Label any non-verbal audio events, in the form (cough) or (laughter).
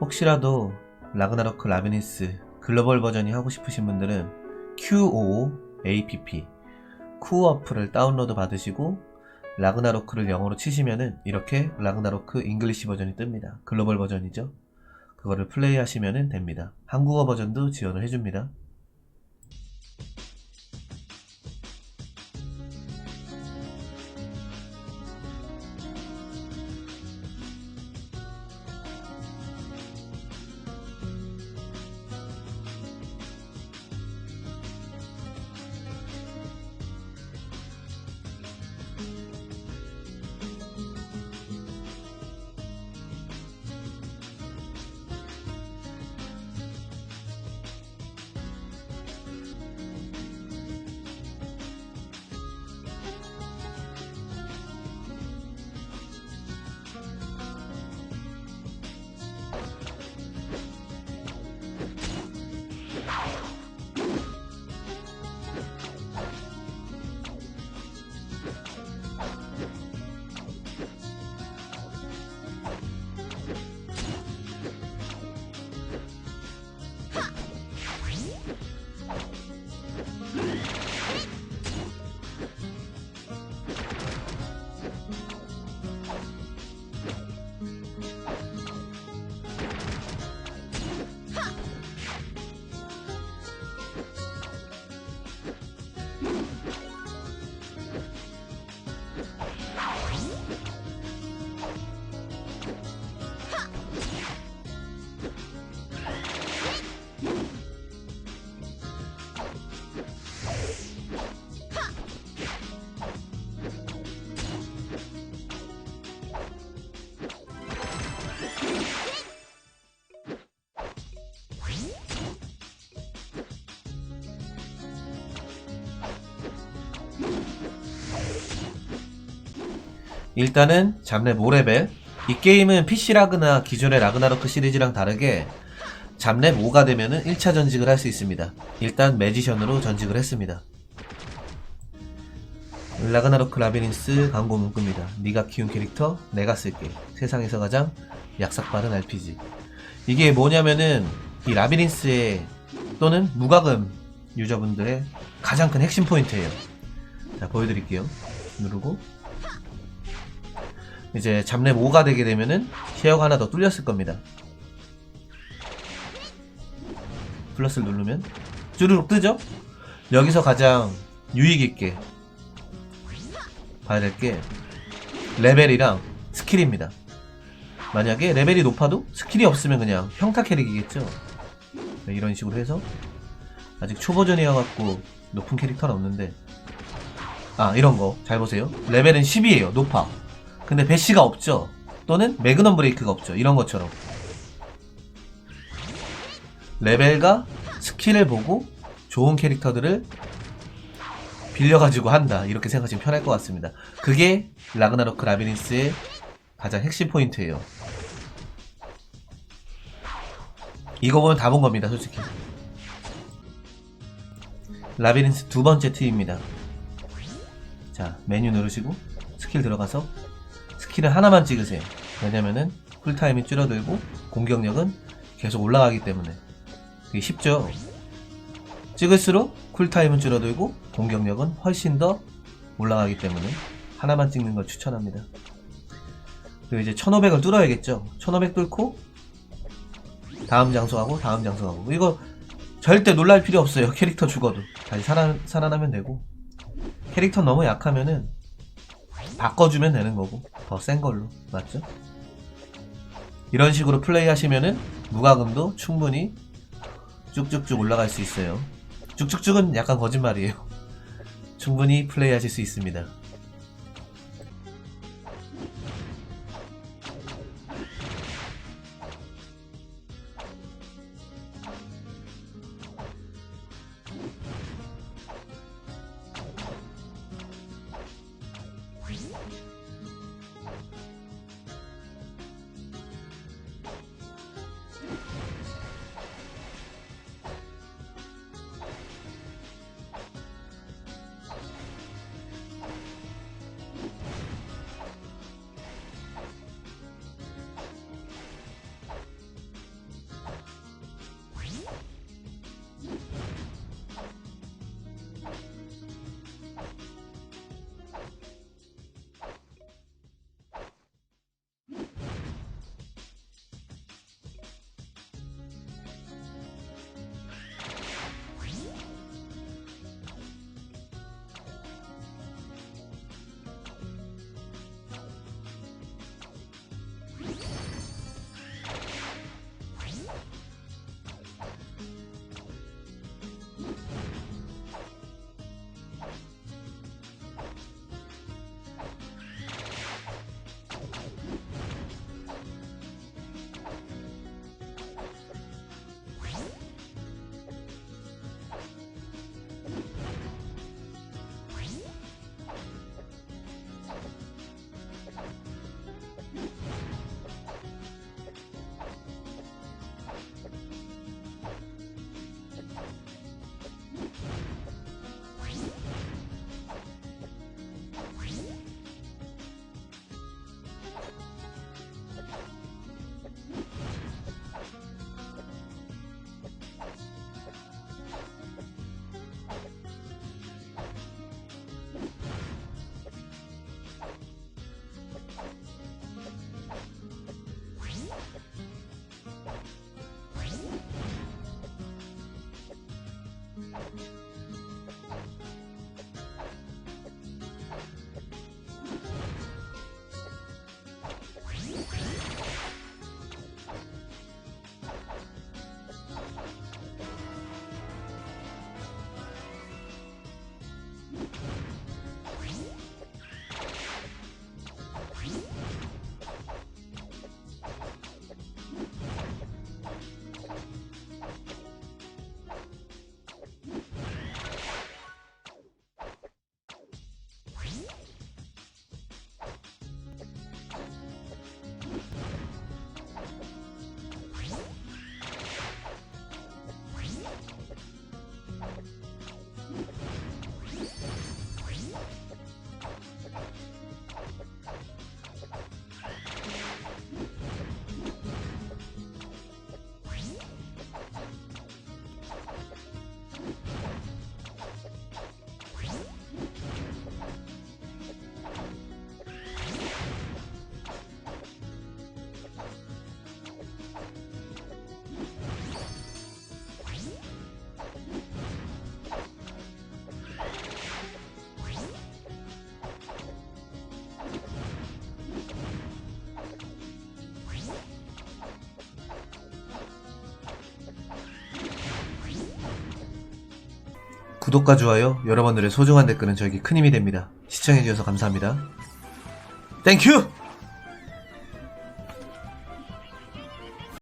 혹시라도 라그나로크 라비니스 글로벌 버전이 하고 싶으신 분들은 QOAPP 쿠어프를 다운로드 받으시고 라그나로크를 영어로 치시면은 이렇게 라그나로크 잉글리시 버전이 뜹니다. 글로벌 버전이죠. 그거를 플레이 하시면 됩니다. 한국어 버전도 지원을 해줍니다. 일단은 잡랩 5레벨 이 게임은 PC 라그나 기존의 라그나로크 시리즈랑 다르게 잡랩 5가 되면은 1차 전직을 할 수 있습니다. 일단 매지션으로 전직을 했습니다. 라그나로크 라비린스 광고 문구입니다. 네가 키운 캐릭터 내가 쓸게. 세상에서 가장 약삭 빠른 RPG. 이게 뭐냐면은 이 라비린스의 또는 무과금 유저분들의 가장 큰 핵심 포인트예요. 자 보여드릴게요. 누르고 이제 잡랩 5가 되게 되면은 쉐어가 하나 더 뚫렸을 겁니다. 플러스를 누르면 쭈르륵 뜨죠? 여기서 가장 유익 있게 봐야 될 게 레벨이랑 스킬입니다. 만약에 레벨이 높아도 스킬이 없으면 그냥 평타 캐릭이겠죠. 네, 이런 식으로 해서 아직 초버전이어갖고 높은 캐릭터는 없는데 아 이런 거 잘 보세요. 레벨은 10이에요. 높아. 근데 배시가 없죠. 또는 매그넘 브레이크가 없죠. 이런 것처럼 레벨과 스킬을 보고 좋은 캐릭터들을 빌려가지고 한다. 이렇게 생각하시면 편할 것 같습니다. 그게 라그나로크 라비린스의 가장 핵심 포인트예요. 이거 보면 다 본 겁니다, 솔직히. 라비린스 두 번째 팁입니다. 자, 메뉴 누르시고 스킬 들어가서 스킬을 하나만 찍으세요. 왜냐면은 쿨타임이 줄어들고 공격력은 계속 올라가기 때문에 되게 쉽죠. 찍을수록 쿨타임은 줄어들고 공격력은 훨씬 더 올라가기 때문에 하나만 찍는 걸 추천합니다. 그리고 이제 1500을 뚫어야겠죠. 1500 뚫고 다음 장소하고 다음 장소하고 이거 절대 놀랄 필요 없어요. (laughs) 캐릭터 죽어도 다시 살아, 살아나면 되고 캐릭터 너무 약하면은 바꿔주면 되는 거고 더 센 걸로 맞죠? 이런 식으로 플레이 하시면은 무과금도 충분히 쭉쭉쭉 올라갈 수 있어요. 쭉쭉쭉은 약간 거짓말이에요. (laughs) 충분히 플레이 하실 수 있습니다. 구독과 좋아요, 여러분들의 소중한 댓글은 저에게 큰 힘이 됩니다. 시청해주셔서 감사합니다. 땡큐!